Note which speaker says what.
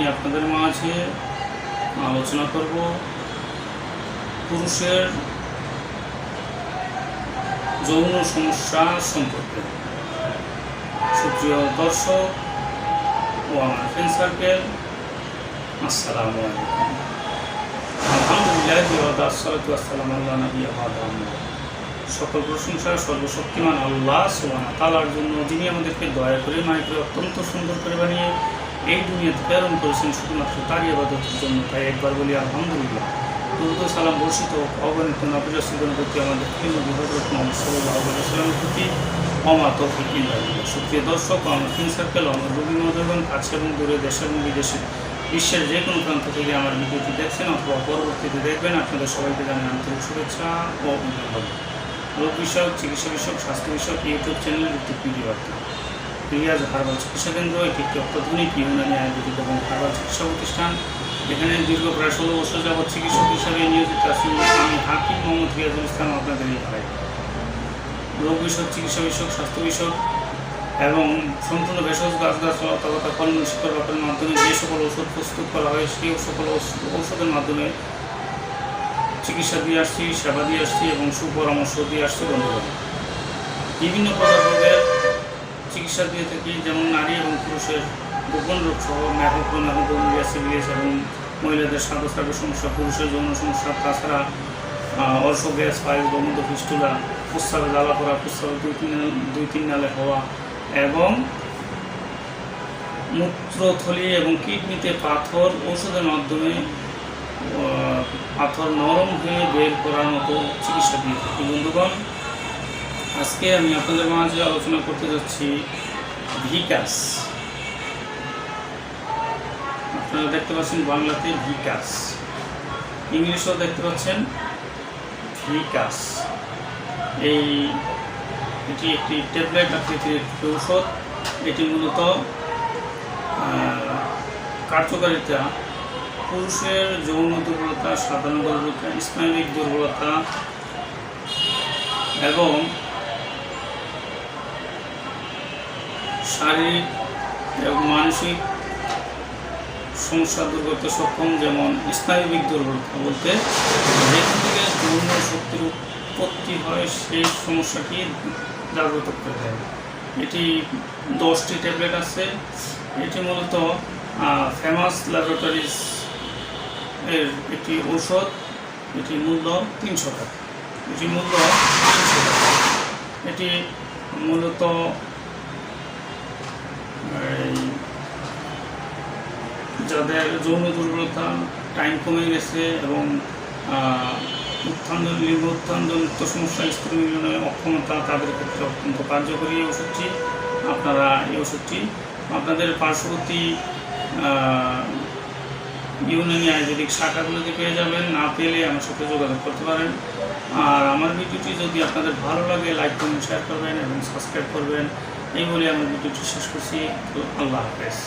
Speaker 1: আমি আপনাদের মাঝে আলোচনা করব পুরুষের যৌন সমস্যা সম্পর্কে। সুপ্রিয় দর্শক ও আমার ফ্রেন্ড সার্কেল, আসসালামু সকল প্রশংসা সর্বশক্তিমান আল্লাহ সুবাহ তালার জন্য, যিনি আমাদেরকে দয়া করে মায় করে অত্যন্ত সুন্দর করে বানিয়ে এই দুনিয়াতে প্রেরণ করেছেন শুধুমাত্র তারই আবাদতের জন্য, তাই একবার বলি আলহামদুলিল্লাহ। দুর্দ সালাম বর্ষিত অগণিত নবজাসীদের প্রতি আমাদের প্রিয় সাল্লাহ সাল্লামের প্রতি অমা তৌফিক সুপ্রিয় দর্শক, আমার ফ্রেন্ড সার্কেল আমার রবি মহোদয়গণ কাছে এবং দূরে দেশে এবং বিদেশে, বিশ্বের যে কোনো প্রান্ত থেকে আমার ভিডিওটি দেখছেন অথবা পরবর্তীতে দেখবেন, আপনাদের সবাইকে জানাই আন্তরিক শুভেচ্ছা ও অভিনন্দন। রোগ বিষয়ক চিকিৎসা বিষয়ক, স্বাস্থ্য বিষয়ক, ইউটিউব চ্যানেলের একটি ভিডিও বার্তা রিয়াজ হারবাল চিকিৎসা কেন্দ্র, এটি একটি অত্যাধুনিক ইউনানি আয়ুর্বেদিক এবং হারবাল চিকিৎসা প্রতিষ্ঠান। এখানে দীর্ঘ প্রায় ষোলো বছর যাবৎ চিকিৎসক হিসাবে নিয়োজিত আছি আমি হাকিম মোহাম্মদ রিয়াজুল ইসলাম আপনাদের এই রোগ বিষয়ক, চিকিৎসা বিষয়ক, স্বাস্থ্য বিষয়ক এবং সম্পূর্ণ ভেষজ গাছগাছলা তথা ফলমূল, শিকড় বাপের মাধ্যমে যে সকল ওষুধ প্রস্তুত করা হয়, সেই সকল ঔষধের মাধ্যমে চিকিৎসা দিয়ে আসছি, সেবা দিয়ে আসছি এবং সুপরামর্শ দিয়ে আসছি বন্ধুগণ। বিভিন্ন রোগের চিকিৎসা দিয়ে থাকি, যেমন নারী এবং পুরুষের গোপন রোগ সহ ম্যাহোক্রোমিয়া সিভিলিয়াস এবং মহিলাদের স্বাদস্রাবের সমস্যা, পুরুষের যৌন সমস্যা, তাছাড়া অর্শ গ্যাস পাইল গোমুদ ফিস্টুলা, প্রস্রাবে জ্বালা করা, প্রস্রাবে দুই তিন দুই তিন নালে হওয়া এবং মূত্রথলি এবং কিডনিতে পাথর ওষুধের মাধ্যমে পাথর নরম হয়ে বের করার মতো চিকিৎসা দিয়ে থাকি। বন্ধুগণ আজকে আমি আপনাদের মাঝে আলোচনা করতে যাচ্ছি ভিকাস। আপনারা দেখতে পাচ্ছেন বাংলাতে ভিকাস। ইংলিশেও দেখতে পাচ্ছেন ভিকাস। এই, এটি একটি ট্যাবলেট আকৃতির ঔষধ। এটি মূলত কার্যকারিতা পুরুষের যৌন দুর্বলতা, সাধারণ দুর্বলতা, স্নায়বিক দুর্বলতা এবং শারীরিক এবং মানসিক সমস্যা দূর করতে সক্ষম, যেমন স্নায়বিক দুর্বলতা বলতে যেখান থেকে যৌন শক্তির উৎপত্তি হয়, সেই সমস্যাটি জাগ্রত করে দেয় এটি দশটি ট্যাবলেট আছে। এটি মূলত ফেমাস ল্যাবরেটরিজ এর একটি ঔষধ। এটি মূল্য তিনশো টাকা। এটি মূল্য তিনশো টাকা। এটি মূলত যাদের যৌন দুর্বলতা টাইম কমে গেছে এবং উত্থান লিঙ্গ উত্থানজনিত সমস্যা স্ত্রী মিলনে অক্ষমতা তাদের ক্ষেত্রে অত্যন্ত কার্যকরী এই ওষুধটি। আপনারা এই ওষুধটি আপনাদের পার্শ্ববর্তী আহ, ইউনানি আয়ুর্বেদিক শাখাগুলোতে পেয়ে যাবেন। না পেলে আমার সাথে যোগাযোগ করতে পারেন। আর আমার ভিডিওটি যদি আপনাদের ভালো লাগে লাইক করবেন শেয়ার করবেন এবং সাবস্ক্রাইব করবেন। এই বলে আমার ভিডিওটি শেষ করছি। তো আল্লাহ হাফেজ।